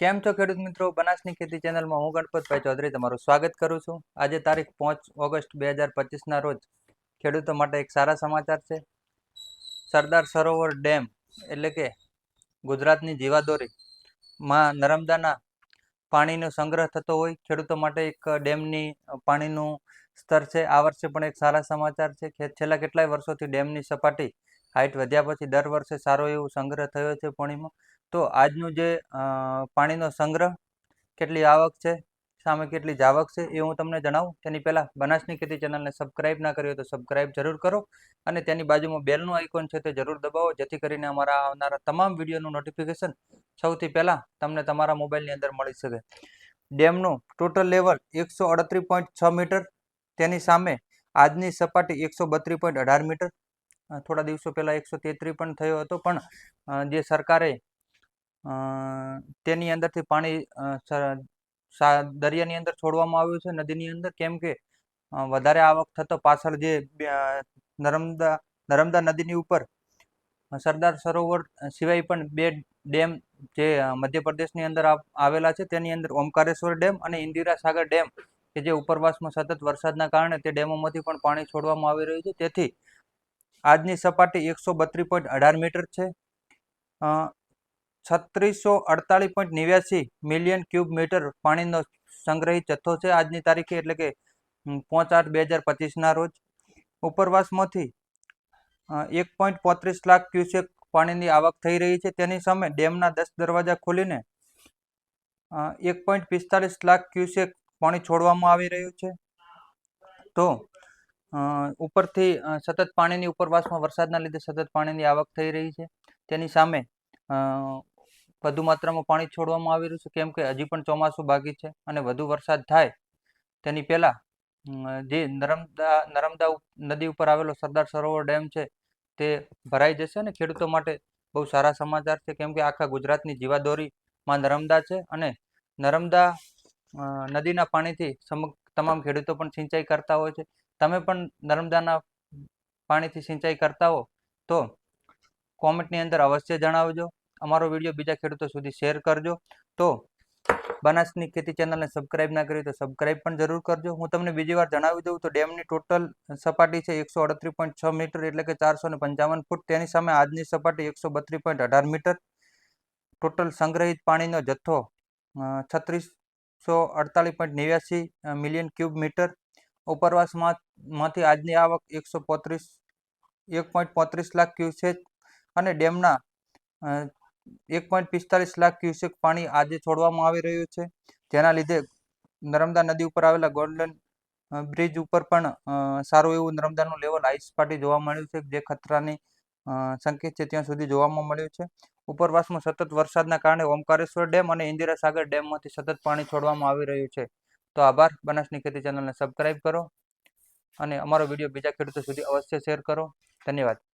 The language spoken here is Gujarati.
કેમ છો ખેડૂત મિત્રો? બનાસની ખેતી ચેનલમાં હું ગણપતભાઈ ચૌધરી તમારું સ્વાગત કરું છું. આજે તારીખ પાંચ ઓગસ્ટ બે હજાર પચીસના રોજ ખેડૂતો માટે એક સારા સમાચાર છે. સરદાર સરોવર ડેમ એટલે કે ગુજરાતની જીવાદોરી માં નર્મદાના પાણીનો સંગ્રહ થતો હોય ખેડૂતો માટે એક ડેમની પાણીનું સ્તર છે. આ વર્ષે પણ એક સારા સમાચાર છે. છેલ્લા કેટલાય વર્ષોથી ડેમની સપાટી હાઇટ વધ્યા પછી દર વર્ષે સારો એવો સંગ્રહ થયો છે પાણીમાં. તો આજનું જે પાણીનો સંગ્રહ કેટલી આવક છે, સામે કેટલી જાવક છે એ હું તમને જણાવું. તેની પહેલાં બનાસની ખેતી ચેનલને સબસ્ક્રાઇબ ના કરી હોય તો સબસ્ક્રાઇબ જરૂર કરો અને તેની બાજુમાં બેલનું આઇકોન છે તે જરૂર દબાવો, જેથી કરીને અમારા આવનારા તમામ વિડીયોનું નોટિફિકેશન સૌથી પહેલાં તમને તમારા મોબાઈલની અંદર મળી શકે. ડેમનું ટોટલ લેવલ એકસો અડત્રીસ પોઈન્ટ છ મીટર, તેની સામે આજની સપાટી એકસો બત્રીસ પોઈન્ટ અઢાર મીટર. થોડા દિવસો પહેલાં એકસો તેત્રીસ પણ થયો હતો પણ જે સરકારે તેની અંદરથી પાણી દરિયાની અંદર છોડવામાં આવ્યું છે, નદીની અંદર. કેમ કે વધારે આવક થતો પાછળ જે નર્મદા નર્મદા નદીની ઉપર સરદાર સરોવર સિવાય પણ બે ડેમ જે મધ્યપ્રદેશની અંદર આવેલા છે, તેની અંદર ઓમકારેશ્વર ડેમ અને ઇન્દિરા સાગર ડેમ, કે જે ઉપરવાસમાં સતત વરસાદના કારણે તે ડેમોમાંથી પણ પાણી છોડવામાં આવી રહ્યું છે. તેથી, આજની સપાટી એકસો બત્રીસ અઢાર મીટર છે. છત્રીસો અડતાલીસ પોઈન્ટ નેવ્યાસી મિલિયન ક્યુબ મીટર પાણીનો સંગ્રહિત જથ્થો છે. આજની તારીખે એટલે કે પાંચ આઠ બે હજાર પચીસના રોજ. ઉપરવાસમાંથી એક પોઈન્ટ પોત્રીસ લાખ ક્યુસેક પાણીની આવક થઈ રહી છે. તેની સામે ડેમના દસ દરવાજા ખોલીને એક પોઈન્ટ પિસ્તાલીસ લાખ ક્યુસેક પાણી છોડવામાં આવી રહ્યું છે. તો ઉપરથી સતત પાણીની ઉપરવાસમાં વરસાદના લીધે સતત પાણીની આવક થઈ રહી છે. તેની સામે વધુ માત્રામાં પાણી છોડવામાં આવી રહ્યું છે. કેમ કે હજી પણ ચોમાસું બાકી છે અને વધુ વરસાદ થાય તેની પહેલાં જે નર્મદા નર્મદા નદી ઉપર આવેલો સરદાર સરોવર ડેમ છે તે ભરાઈ જશે અને ખેડૂતો માટે બહુ સારા સમાચાર છે. કેમ કે આખા ગુજરાતની જીવાદોરીમાં નર્મદા છે અને નર્મદા નદીના પાણીથી સમગ્ર, તમામ ખેડૂતો પણ સિંચાઈ કરતા હોય છે. તમે પણ નર્મદાના પાણીથી સિંચાઈ કરતા હો તો કોમેન્ટની અંદર અવશ્ય જણાવજો. અમારો વીડિયો બીજા ખેડૂતો સુધી શેર કરજો. તો બનાસની ખેતી ચેનલને સબસ્ક્રાઇબ ના કરી તો સબસ્ક્રાઇબ પણ જરૂર કરજો. હું તમને બીજી વાર જણાવી દઉં તો ડેમની ટોટલ સપાટી છે એકસો અડત્રીસ પોઈન્ટ છ મીટર એટલે કે ચારસો ને પંચાવન ફૂટ. તેની સામે આજની સપાટી એકસો બત્રીસ પોઈન્ટ અઢાર મીટર. ટોટલ સંગ્રહિત પાણીનો જથ્થો છત્રીસો અડતાલીસ પોઈન્ટ નેવ્યાસી મિલિયન ક્યુબ મીટર. ઉપરવાસમાં માંથી આજની આવક એકસો પોત્રીસ, એક પોઈન્ટ પોત્રીસ લાખ ક્યુસેક. અને ડેમના એક પોઈન્ટ પિસ્તાલીસ લાખ ક્યુસેક પાણી આજે છોડવામાં આવી રહ્યું છે. જેના લીધે નર્મદા નદી ઉપર આવેલા ગોલ્ડન બ્રિજ ઉપર પણ સારું એવું નર્મદાનું લેવલ આઈસ પાટી જોવા મળ્યું છે, જે ખતરાની સંકેત છે ત્યાં સુધી જોવામાં મળ્યું છે. ઉપરવાસમાં સતત વરસાદના કારણે ઓમકારેશ્વર ડેમ અને ઇન્દિરા સાગર ડેમમાંથી સતત પાણી છોડવામાં આવી રહ્યું છે. તો આભાર, બનાસની ખેતી ચેનલને સબસ્ક્રાઈબ કરો અને અમારો વીડિયો બીજા ખેડૂતો સુધી અવશ્ય શેર કરો. ધન્યવાદ.